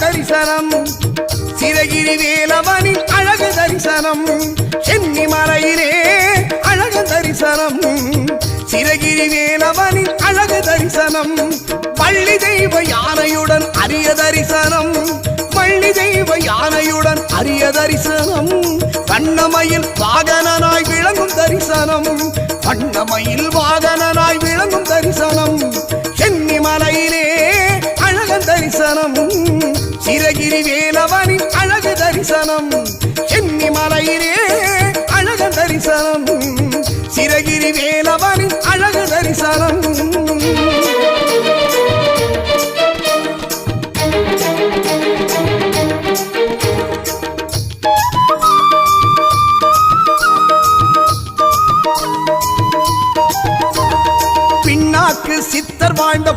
தரிசனம். சிறகிரி வேலவனின் அழகு தரிசனம். சென்னி மலையிலே அழகு தரிசனம். சிறகிரி வேலவனின் அழகு தரிசனம். பள்ளி தெய்வ யானையுடன் அரிய தரிசனம். பள்ளி தெய்வ யானையுடன் அரிய தரிசனம். வண்ணமயில் வாகனனாய் விளங்கும் தரிசனம். வண்ணமயில் தரிசனம். சிறகிரி வேலவனின் அழகு தரிசனம். சென்னி மலையிலே அழகு தரிசனம். சிறகிரி வேலவனின் அழகு தரிசனம். சித்தர் வாழ்ந்த